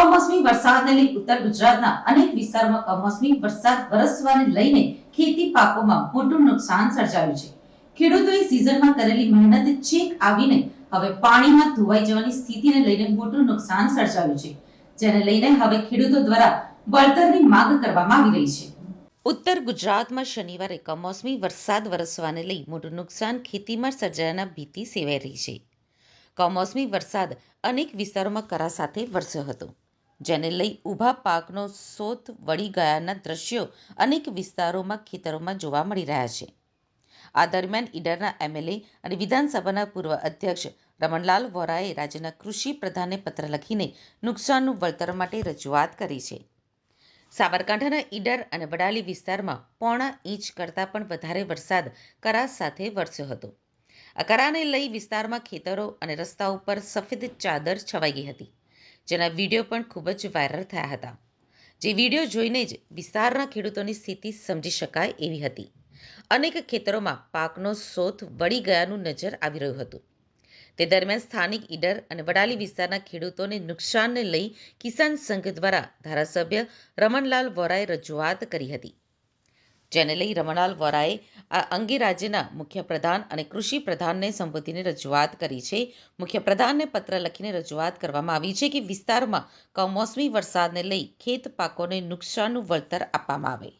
વરસાદને લઈ ઉત્તર ગુજરાતના અનેક વિસ્તારમાં કમોસમી વરસાદ વરસવાને લઈને ખેતી પાકોમાં મોટું નુકસાન સર્જાયું છે. ખેડૂતોએ સિઝનમાં કરેલી મહેનત છેક આવીને હવે પાણીમાં ધોવાઈ જવાની સ્થિતિને લઈને મોટું નુકસાન સર્જાયું છે, જેને લઈને હવે ખેડૂતો દ્વારા વળતરની માંગ કરવામાં આવી રહી છે. ઉત્તર ગુજરાતમાં શનિવારે કમોસમી વરસાદ વરસવાને લઈ મોટું નુકસાન ખેતીમાં સર્જાયાના ભીતિ સેવાઈ રહી છે. કમોસમી વરસાદ અનેક વિસ્તારોમાં કરા સાથે વરસ્યો હતો. જેને લઈ ઊભા પાકનો સોથ વળી ગયાના દ્રશ્યો અનેક વિસ્તારોમાં, ખેતરોમાં જોવા મળી રહ્યા છે. આ દરમિયાન ઈડરના એમએલએ અને વિધાનસભાના પૂર્વ અધ્યક્ષ રમણલાલ વોરાએ રાજ્યના કૃષિ પ્રધાનને પત્ર લખીને નુકસાનનું વળતર માટે રજૂઆત કરી છે. સાબરકાંઠાના ઈડર અને વડાલી વિસ્તારમાં પોણા ઇંચ કરતાં પણ વધારે વરસાદ કરા સાથે વરસ્યો હતો. આ લઈ વિસ્તારમાં ખેતરો અને રસ્તા ઉપર સફેદ ચાદર છવાઈ ગઈ હતી. જેના વીડિયો પણ ખૂબ જ વાયરલ થયા હતા. જે વીડિયો જોઈને જ વિસ્તારના ખેડૂતોની સ્થિતિ સમજી શકાય એવી હતી. અનેક ખેતરોમાં પાકનો શોધ વળી ગયાનું નજર આવી રહ્યું હતું. તે દરમિયાન સ્થાનિક ઈડર અને વડાલી વિસ્તારના ખેડૂતોને નુકસાનને લઈ કિસાન સંઘ દ્વારા ધારાસભ્ય રમણલાલ વોરાએ રજૂઆત કરી હતી. જેને લઈ રમણલાલ વોરાએ આ અંગે રાજ્યના મુખ્યપ્રધાન અને કૃષિ પ્રધાનને સંબોધીને રજૂઆત કરી છે. મુખ્યપ્રધાનને પત્ર લખીને રજૂઆત કરવામાં આવી છે કે વિસ્તારમાં કમોસમી વરસાદને લઈ ખેત પાકોને નુકસાનનું વળતર આપવામાં આવે.